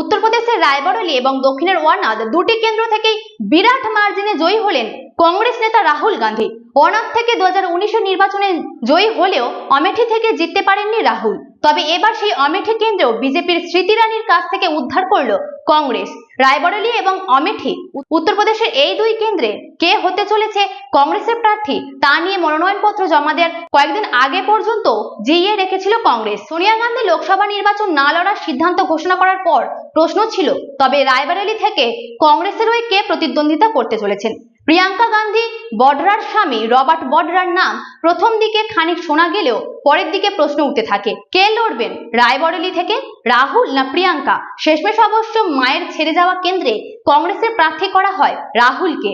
উত্তরপ্রদেশের রায়বরেলি এবং দক্ষিণের ওয়ানাদ দুটি কেন্দ্র থেকে বিরাট মার্জিনে জয়ী হলেন কংগ্রেস নেতা রাহুল গান্ধী। ওয়ানাদ থেকে দু হাজার নির্বাচনে জয়ী হলেও অমেঠি থেকে জিততে পারেননি রাহুল। তবে এবার সেই অমেঠি কেন্দ্রেও বিজেপির স্মৃতি রানীর কাছ থেকে উদ্ধার করল কংগ্রেস। রায়বরেলি এবং অমেঠি উত্তরপ্রদেশের এই দুই কেন্দ্রে কে হতে চলেছে কংগ্রেসের প্রার্থী তা নিয়ে মনোনয়নপত্র জমা দেওয়ার কয়েকদিন আগে পর্যন্ত জিইয়ে রেখেছিল কংগ্রেস। সোনিয়া গান্ধী লোকসভা নির্বাচন না লড়ার সিদ্ধান্ত ঘোষণা করার পর প্রশ্ন ছিল, তবে রায়বরেলি থেকে কংগ্রেসের হয়ে কে প্রতিদ্বন্দ্বিতা করতে চলেছেন? প্রিয়াঙ্কা গান্ধী, বডরার স্বামী রবার্ট বডরার নাম প্রথম দিকে খানিক শোনা গেলেও পরের দিকে প্রশ্ন উঠতে থাকে, কে লড়বেন, রায়বরেলি থেকে রাহুল না প্রিয়াঙ্কা? শেষমেশ অবশ্য মায়ের ছেড়ে যাওয়া কেন্দ্রে কংগ্রেসের প্রার্থী করা হয় রাহুলকে।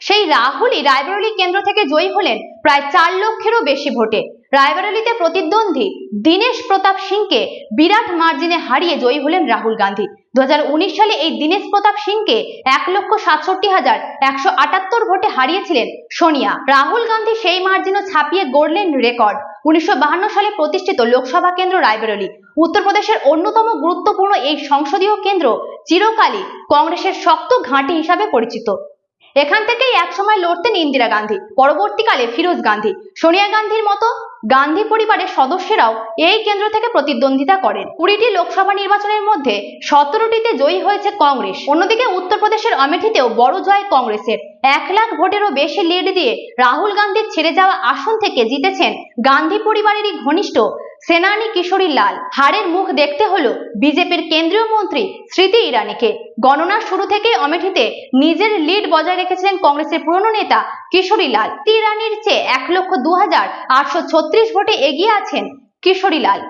সেই রাহুলই রায়বরেলি কেন্দ্র থেকে জয়ী হলেন প্রায় চার লক্ষেরও বেশি ভোটে। রায়বরেলিতে প্রতিদ্বন্দ্বী দীনেশ প্রতাপ সিংকে বিরাট মার্জিনে হারিয়ে জয়ী হলেন রাহুল গান্ধী। দু হাজার উনিশ সালে এই দীনেশ প্রতাপ সিংকে এক লক্ষ সাতষট্টি হাজার একশো আটাত্তর ভোটে হারিয়েছিলেন সোনিয়া। রাহুল গান্ধী সেই মার্জিনও ছাপিয়ে গড়লেন রেকর্ড। উনিশশো সালে প্রতিষ্ঠিত লোকসভা কেন্দ্র রায়বেরলি। উত্তরপ্রদেশের অন্যতম গুরুত্বপূর্ণ এই সংসদীয় কেন্দ্র চিরকালই কংগ্রেসের শক্ত ঘাঁটি হিসাবে পরিচিত। এখান থেকেই একসময় লড়তেন ইন্দিরা গান্ধী, পরবর্তীকালে ফিরোজ গান্ধী। সোনিয়া গান্ধীর মতো গান্ধী পরিবারের সদস্যরাও এই কেন্দ্র থেকে প্রতিদ্বন্দ্বিতা করেন। কুড়িটি লোকসভা নির্বাচনের মধ্যে সতেরোটিতে জয়ী হয়েছে কংগ্রেস। অন্যদিকে উত্তরপ্রদেশের অমেঠিতেও বড় জয় কংগ্রেসের। এক লাখ ভোটেরও বেশি লিড দিয়ে রাহুল গান্ধীর ছেড়ে যাওয়া আসন থেকে জিতেছেন গান্ধী পরিবারেরই ঘনিষ্ঠ সেনানি কিশোরী লাল হারের মুখ দেখতে হলো বিজেপির কেন্দ্রীয় মন্ত্রী স্মৃতি ইরানিকে। গণনার শুরু থেকে অমেঠিতে নিজের লিড বজায় রেখেছিলেন কংগ্রেসের পুরনো নেতা কিশোরী লাল। ইরানির চেয়ে এক লক্ষ দু হাজার আটশো ছত্রিশ ভোটে এগিয়ে আছেন কিশোরী লাল।